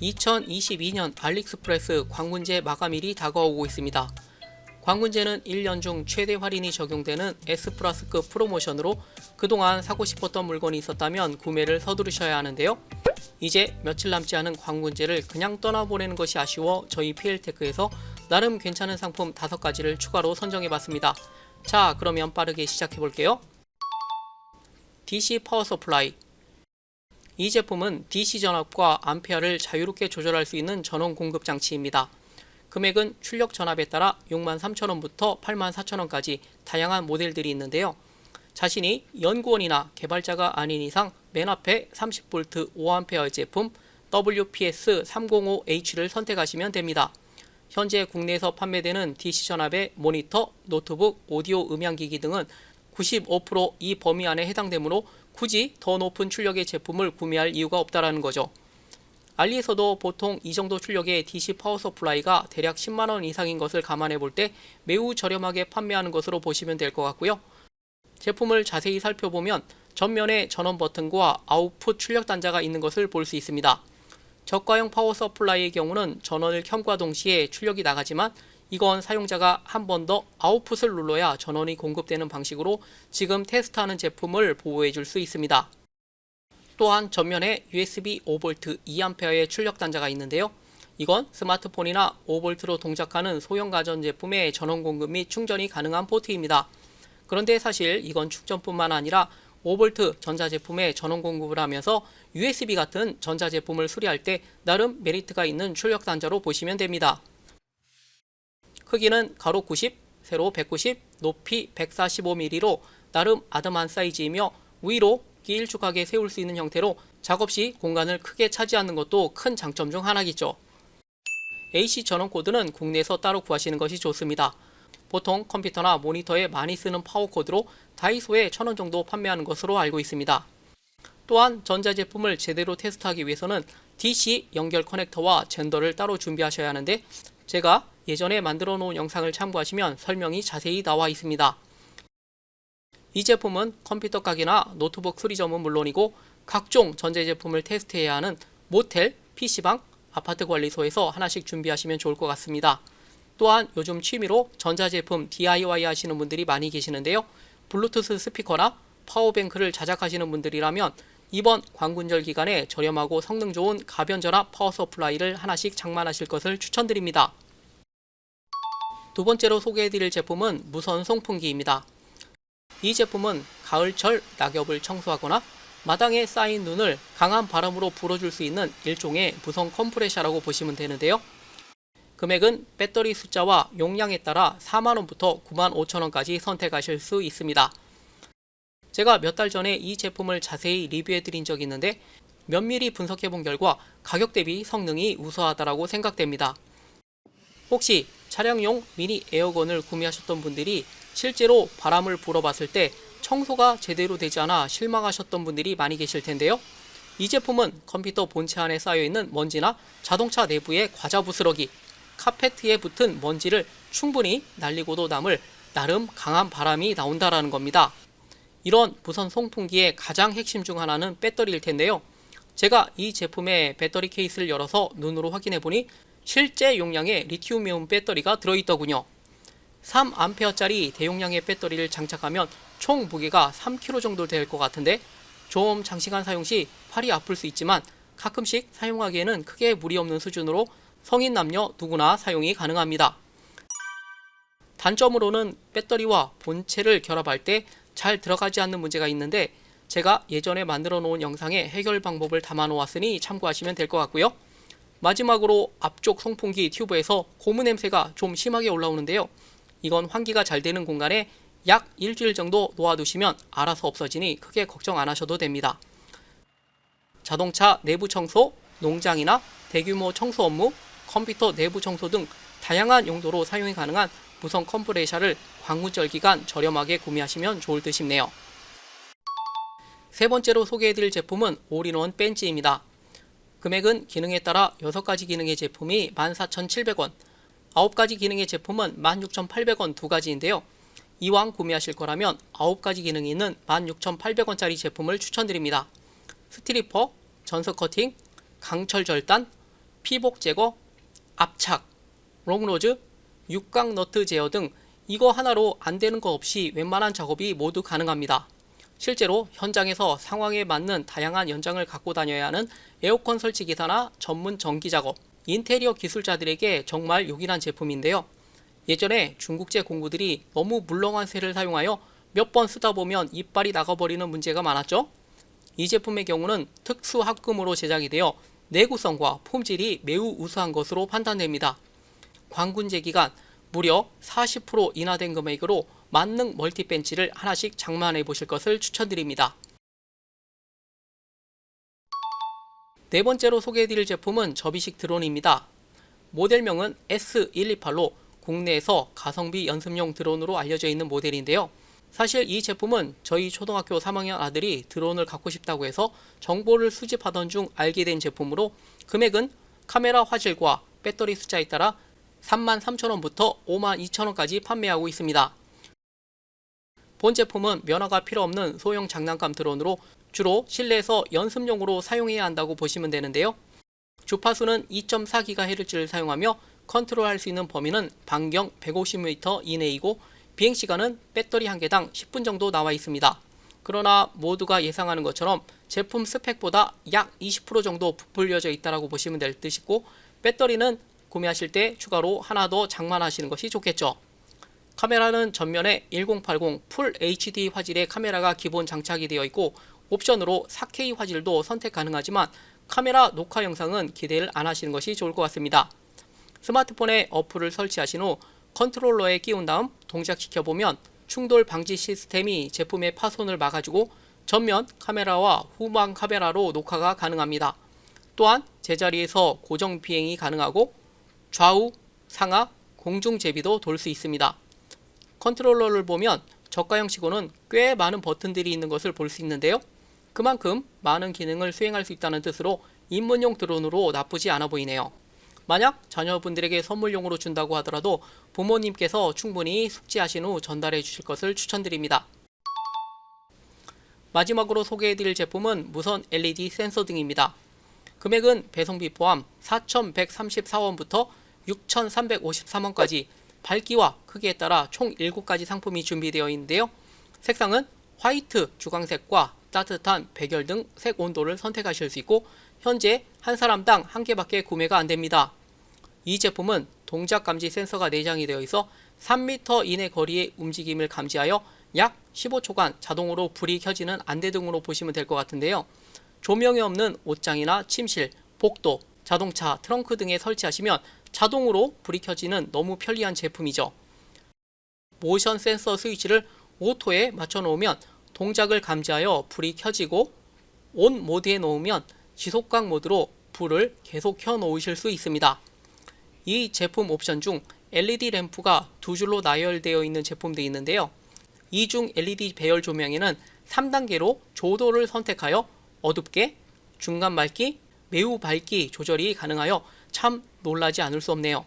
2022년 알리익스프레스 광문제 마감일이 다가오고 있습니다. 광문제는 1년 중 최대 할인이 적용되는 S 플러스급 프로모션으로 그동안 사고 싶었던 물건이 있었다면 구매를 서두르셔야 하는데요. 이제 며칠 남지 않은 광문제를 그냥 떠나보내는 것이 아쉬워 저희 PL테크에서 나름 괜찮은 상품 5가지를 추가로 선정해 봤습니다. 자, 그러면 빠르게 시작해 볼게요. DC 파워 서플라이 이 제품은 DC 전압과 암페어를 자유롭게 조절할 수 있는 전원 공급 장치입니다. 금액은 출력 전압에 따라 63,000원부터 84,000원까지 다양한 모델들이 있는데요. 자신이 연구원이나 개발자가 아닌 이상 맨 앞에 30V 5A 제품 WPS305H를 선택하시면 됩니다. 현재 국내에서 판매되는 DC 전압의 모니터, 노트북, 오디오 음향기기 등은 95%이 범위 안에 해당되므로 굳이 더 높은 출력의 제품을 구매할 이유가 없다라는 거죠. 알리에서도 보통 이 정도 출력의 DC 파워 서플라이가 대략 10만원 이상인 것을 감안해 볼 때 매우 저렴하게 판매하는 것으로 보시면 될 것 같고요. 제품을 자세히 살펴보면 전면에 전원 버튼과 아웃풋 출력 단자가 있는 것을 볼 수 있습니다. 저가형 파워 서플라이의 경우는 전원을 켬과 동시에 출력이 나가지만 이건 사용자가 한 번 더 아웃풋을 눌러야 전원이 공급되는 방식으로 지금 테스트하는 제품을 보호해 줄 수 있습니다. 또한 전면에 USB 5V 2A의 출력 단자가 있는데요. 이건 스마트폰이나 5V로 동작하는 소형 가전 제품의 전원 공급 및 충전이 가능한 포트입니다. 그런데 사실 이건 충전뿐만 아니라 5V 전자제품에 전원 공급을 하면서 USB 같은 전자제품을 수리할 때 나름 메리트가 있는 출력 단자로 보시면 됩니다. 크기는 가로 90, 세로 190, 높이 145mm로 나름 아담한 사이즈이며 위로 길쭉하게 세울 수 있는 형태로 작업 시 공간을 크게 차지하는 것도 큰 장점 중 하나겠죠. AC 전원 코드는 국내에서 따로 구하시는 것이 좋습니다. 보통 컴퓨터나 모니터에 많이 쓰는 파워 코드로 다이소에 1000원 정도 판매하는 것으로 알고 있습니다. 또한 전자제품을 제대로 테스트하기 위해서는 DC 연결 커넥터와 젠더를 따로 준비하셔야 하는데 제가 예전에 만들어 놓은 영상을 참고하시면 설명이 자세히 나와 있습니다. 이 제품은 컴퓨터 가게나 노트북 수리점은 물론이고 각종 전자제품을 테스트해야 하는 모텔, PC방, 아파트 관리소에서 하나씩 준비하시면 좋을 것 같습니다. 또한 요즘 취미로 전자제품 DIY 하시는 분들이 많이 계시는데요. 블루투스 스피커나 파워뱅크를 자작하시는 분들이라면 이번 광군절 기간에 저렴하고 성능 좋은 가변전압 파워 서플라이를 하나씩 장만하실 것을 추천드립니다. 두 번째로 소개해드릴 제품은 무선 송풍기입니다. 이 제품은 가을철 낙엽을 청소하거나 마당에 쌓인 눈을 강한 바람으로 불어줄 수 있는 일종의 무선 컴프레셔라고 보시면 되는데요. 금액은 배터리 숫자와 용량에 따라 4만원부터 9만 5천원까지 선택하실 수 있습니다. 제가 몇 달 전에 이 제품을 자세히 리뷰해 드린 적이 있는데 면밀히 분석해 본 결과 가격 대비 성능이 우수하다고 생각됩니다. 혹시 차량용 미니 에어건을 구매하셨던 분들이 실제로 바람을 불어봤을 때 청소가 제대로 되지 않아 실망하셨던 분들이 많이 계실 텐데요. 이 제품은 컴퓨터 본체 안에 쌓여있는 먼지나 자동차 내부의 과자 부스러기, 카페트에 붙은 먼지를 충분히 날리고도 남을 나름 강한 바람이 나온다라는 겁니다. 이런 무선 송풍기의 가장 핵심 중 하나는 배터리일 텐데요. 제가 이 제품의 배터리 케이스를 열어서 눈으로 확인해 보니 실제 용량의 리튬이온 배터리가 들어있더군요. 3A짜리 대용량의 배터리를 장착하면 총 무게가 3kg 정도 될 것 같은데 좀 장시간 사용 시 팔이 아플 수 있지만 가끔씩 사용하기에는 크게 무리 없는 수준으로 성인 남녀 누구나 사용이 가능합니다. 단점으로는 배터리와 본체를 결합할 때 잘 들어가지 않는 문제가 있는데 제가 예전에 만들어 놓은 영상에 해결 방법을 담아 놓았으니 참고하시면 될 것 같고요. 마지막으로 앞쪽 송풍기 튜브에서 고무 냄새가 좀 심하게 올라오는데요. 이건 환기가 잘 되는 공간에 약 일주일 정도 놓아두시면 알아서 없어지니 크게 걱정 안 하셔도 됩니다. 자동차 내부 청소, 농장이나 대규모 청소 업무, 컴퓨터 내부 청소 등 다양한 용도로 사용이 가능한 무선 컴프레셔를 광문절 기간 저렴하게 구매하시면 좋을 듯 싶네요. 세 번째로 소개해드릴 제품은 올인원 벤치입니다. 금액은 기능에 따라 6가지 기능의 제품이 14,700원, 9가지 기능의 제품은 16,800원 두 가지인데요. 이왕 구매하실 거라면 9가지 기능이 있는 16,800원짜리 제품을 추천드립니다. 스트리퍼, 전석 커팅, 강철 절단, 피복 제거, 압착, 롱로즈, 육각 너트 제어 등 이거 하나로 안 되는 거 없이 웬만한 작업이 모두 가능합니다. 실제로 현장에서 상황에 맞는 다양한 연장을 갖고 다녀야 하는 에어컨 설치 기사나 전문 전기 작업, 인테리어 기술자들에게 정말 요긴한 제품인데요. 예전에 중국제 공구들이 너무 물렁한 쇠를 사용하여 몇 번 쓰다 보면 이빨이 나가버리는 문제가 많았죠. 이 제품의 경우는 특수 합금으로 제작이 되어 내구성과 품질이 매우 우수한 것으로 판단됩니다. 광군제 기간 무려 40% 인하된 금액으로 만능 멀티벤치를 하나씩 장만해 보실 것을 추천드립니다. 네 번째로 소개해드릴 제품은 접이식 드론입니다. 모델명은 S128로 국내에서 가성비 연습용 드론으로 알려져 있는 모델인데요. 사실 이 제품은 저희 초등학교 3학년 아들이 드론을 갖고 싶다고 해서 정보를 수집하던 중 알게 된 제품으로 금액은 카메라 화질과 배터리 숫자에 따라 33,000원부터 52,000원까지 판매하고 있습니다. 본 제품은 면허가 필요 없는 소형 장난감 드론으로 주로 실내에서 연습용으로 사용해야 한다고 보시면 되는데요. 주파수는 2.4GHz를 사용하며 컨트롤할 수 있는 범위는 반경 150m 이내이고 비행 시간은 배터리 한 개당 10분 정도 나와 있습니다. 그러나 모두가 예상하는 것처럼 제품 스펙보다 약 20% 정도 부풀려져 있다고 보시면 될 듯이고 배터리는 구매하실 때 추가로 하나 더 장만하시는 것이 좋겠죠. 카메라는 전면에 1080 풀 HD 화질의 카메라가 기본 장착이 되어 있고 옵션으로 4K 화질도 선택 가능하지만 카메라 녹화 영상은 기대를 안 하시는 것이 좋을 것 같습니다. 스마트폰에 어플을 설치하신 후 컨트롤러에 끼운 다음 동작시켜 보면 충돌 방지 시스템이 제품의 파손을 막아주고 전면 카메라와 후방 카메라로 녹화가 가능합니다. 또한 제자리에서 고정 비행이 가능하고 좌우, 상하, 공중 제비도 돌 수 있습니다. 컨트롤러를 보면 저가형 치고는 꽤 많은 버튼들이 있는 것을 볼 수 있는데요. 그만큼 많은 기능을 수행할 수 있다는 뜻으로 입문용 드론으로 나쁘지 않아 보이네요. 만약 자녀분들에게 선물용으로 준다고 하더라도 부모님께서 충분히 숙지하신 후 전달해 주실 것을 추천드립니다. 마지막으로 소개해드릴 제품은 무선 LED 센서 등입니다. 금액은 배송비 포함 4,134원부터 6,353원까지 밝기와 크기에 따라 총 7가지 상품이 준비되어 있는데요. 색상은 화이트, 주광색과 따뜻한 백열 등 색 온도를 선택하실 수 있고 현재 한 사람당 한 개밖에 구매가 안 됩니다. 이 제품은 동작 감지 센서가 내장이 되어 있어 3m 이내 거리의 움직임을 감지하여 약 15초간 자동으로 불이 켜지는 안대 등으로 보시면 될 것 같은데요. 조명이 없는 옷장이나 침실, 복도, 자동차, 트렁크 등에 설치하시면 자동으로 불이 켜지는 너무 편리한 제품이죠. 모션 센서 스위치를 오토에 맞춰 놓으면 동작을 감지하여 불이 켜지고 온 모드에 놓으면 지속각 모드로 불을 계속 켜 놓으실 수 있습니다. 이 제품 옵션 중 LED 램프가 두 줄로 나열되어 있는 제품도 있는데요. 이중 LED 배열 조명에는 3단계로 조도를 선택하여 어둡게, 중간 밝기, 매우 밝기 조절이 가능하여 참 놀라지 않을 수 없네요.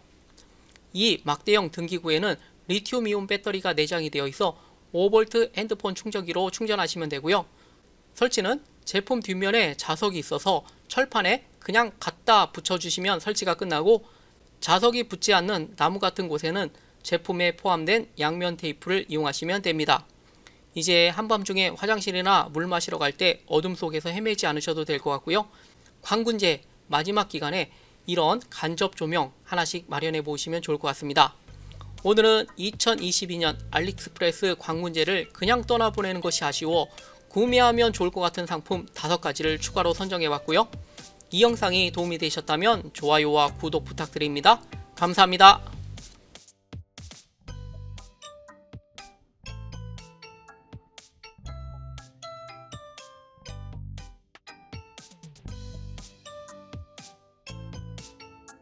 이 막대형 등기구에는 리튬이온 배터리가 내장이 되어 있어 5V 핸드폰 충전기로 충전하시면 되고요. 설치는 제품 뒷면에 자석이 있어서 철판에 그냥 갖다 붙여주시면 설치가 끝나고 자석이 붙지 않는 나무 같은 곳에는 제품에 포함된 양면 테이프를 이용하시면 됩니다. 이제 한밤중에 화장실이나 물 마시러 갈 때 어둠 속에서 헤매지 않으셔도 될 것 같고요. 광군제 마지막 기간에 이런 간접 조명 하나씩 마련해 보시면 좋을 것 같습니다. 오늘은 2022년 알리익스프레스 광군제를 그냥 떠나보내는 것이 아쉬워 구매하면 좋을 것 같은 상품 5가지를 추가로 선정해 봤고요. 이 영상이 도움이 되셨다면 좋아요와 구독 부탁드립니다. 감사합니다.